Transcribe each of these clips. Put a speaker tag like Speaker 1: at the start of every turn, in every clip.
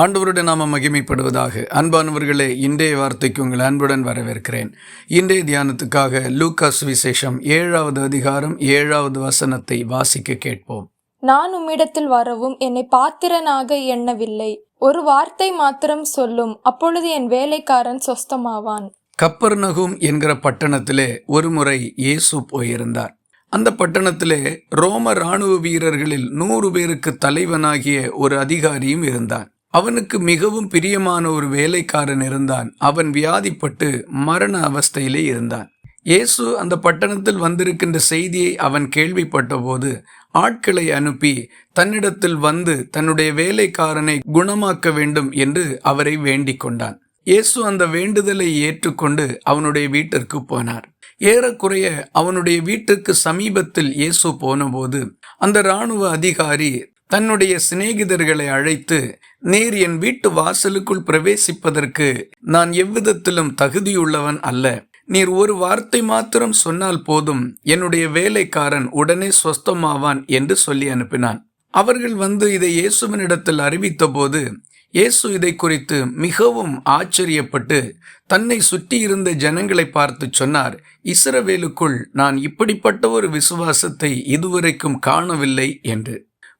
Speaker 1: ஆண்டவருடைய நாம மகிமைப்படுவதாக. அன்பானவர்களே இன்றைய வார்த்தைக்கு உங்கள் அன்புடன் வரவேற்கிறேன். இன்றைய தியானத்துக்காக லூக்காஸ் விசேஷம் ஏழாவது அதிகாரம் ஏழாவது வசனத்தை வாசிக்க கேட்போம்.
Speaker 2: நான் உம்மிடத்தில் வரவும் என்னை பாத்திரனாக எண்ணவில்லை. ஒரு வார்த்தை மாத்திரம் சொல்லும் அப்பொழுது என் வேலைக்காரன் சொஸ்தமாவான்.
Speaker 1: கப்பர்நகும் என்கிற பட்டணத்திலே ஒருமுறை இயேசு போயிருந்தார். அந்த பட்டணத்திலே ரோம இராணுவ வீரர்களில் நூறு பேருக்கு தலைவனாகிய ஒரு அதிகாரியும் இருந்தான். அவனுக்கு மிகவும் பிரியமான ஒரு வேலைக்காரன் இருந்தான். அவன் வியாதிப்பட்டு மரண அவஸ்தையிலே இருந்தான். இயேசு அந்த பட்டணத்தில் வந்திருக்கின்ற செய்தியை அவன் கேள்விப்பட்டபோது ஆட்களை அனுப்பி தன்னிடத்தில் வந்து தன்னுடைய வேலைக்காரனை குணமாக்க வேண்டும் என்று அவரை வேண்டிக் கொண்டான். இயேசு அந்த வேண்டுதலை ஏற்றுக்கொண்டு அவனுடைய வீட்டிற்கு போனார். ஏறக்குறைய அவனுடைய வீட்டுக்கு சமீபத்தில் இயேசு போனபோது அந்த இராணுவ அதிகாரி தன்னுடைய சிநேகிதர்களை அழைத்து நீர் என் வீட்டு வாசலுக்குள் பிரவேசிப்பதற்கு நான் எவ்விதத்திலும் தகுதியுள்ளவன் அல்ல. நீர் ஒரு வார்த்தை மாத்திரம் சொன்னால் போதும் என்னுடைய வேலைக்காரன் உடனே சொஸ்தமாவான் என்று சொல்லி அனுப்பினான். அவர்கள் வந்து இதை இயேசுவினிடத்தில் அறிவித்தபோது இயேசு இதை குறித்து மிகவும் ஆச்சரியப்பட்டு தன்னை சுற்றியிருந்த ஜனங்களை பார்த்து சொன்னார் இஸ்ரவேலுக்குள் நான் இப்படிப்பட்ட ஒரு விசுவாசத்தை இதுவரைக்கும் காணவில்லை என்று.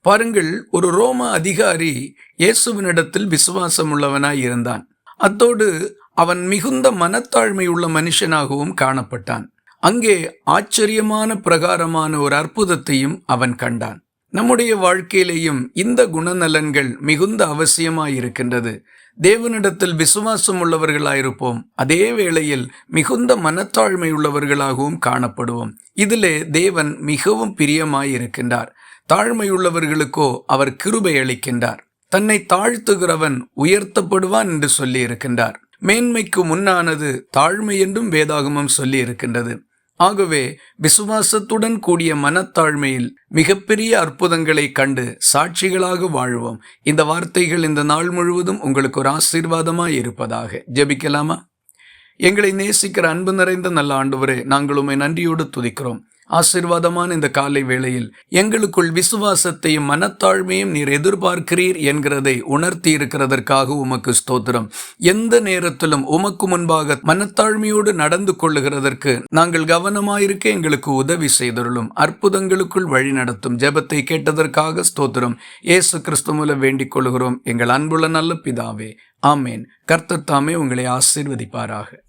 Speaker 1: பாருங்கள் ஒரு ரோம அதிகாரி இயேசுவினிடத்தில் விசுவாசம் உள்ளவனாய் இருந்தான். அத்தோடு அவன் மிகுந்த மனத்தாழ்மை உள்ள மனுஷனாகவும் காணப்பட்டான். அங்கே ஆச்சரியமான பிரகாரமான ஒரு அற்புதத்தையும் அவன் கண்டான். நம்முடைய வாழ்க்கையிலேயும் இந்த குணநலன்கள் மிகுந்த அவசியமாயிருக்கின்றது. தேவனிடத்தில் விசுவாசம் உள்ளவர்களாயிருப்போம் அதே வேளையில் மிகுந்த மனத்தாழ்மை உள்ளவர்களாகவும் காணப்படுவோம். இதிலே தேவன் மிகவும் பிரியமாயிருக்கின்றார். தாழ்மையுள்ளவர்களுக்கோ அவர் கிருபை அளிக்கின்றார். தன்னை தாழ்த்துகிறவன் உயர்த்தப்படுவான் என்று சொல்லி இருக்கின்றார் மேன்மைக்கு முன்னானது தாழ்மை என்றும் வேதாகமம் சொல்லி இருக்கின்றது ஆகவே விசுவாசத்துடன் கூடிய மனத்தாழ்மையில் மிகப்பெரிய அற்புதங்களை கண்டு சாட்சிகளாக வாழ்வோம். இந்த வார்த்தைகள் இந்த நாள் முழுவதும் உங்களுக்கு ஒரு ஆசீர்வாதமாய் இருப்பதாக. ஜெபிக்கலாமா? எங்களை நேசிக்கிற அன்பு நிறைந்த நல்ல ஆண்டவரே நாங்கள் உண்மை நன்றியோடு துதிக்கிறோம். ஆசிர்வாதமான இந்த காலை வேளையில் எங்களுக்குள் விசுவாசத்தையும் மனத்தாழ்மையும் நீர் எதிர்பார்க்கிறீர் என்கிறதை உணர்த்தி இருக்கிறதற்காக உமக்கு ஸ்தோத்திரம். எந்த நேரத்திலும் உமக்கு முன்பாக மனத்தாழ்மையோடு நடந்து கொள்ளுகிறதற்கு நாங்கள் கவனமாயிருக்க எங்களுக்கு உதவி செய்தருளும். அற்புதங்களுக்குள் வழி நடத்தும் ஜெபத்தை கேட்டதற்காக ஸ்தோத்திரம். இயேசு கிறிஸ்துமுல வேண்டிக் கொள்கிறோம். எங்கள் அன்புள்ள நல்ல பிதாவே. ஆமேன். கர்த்தத்தாமே உங்களை ஆசீர்வதிப்பாராக.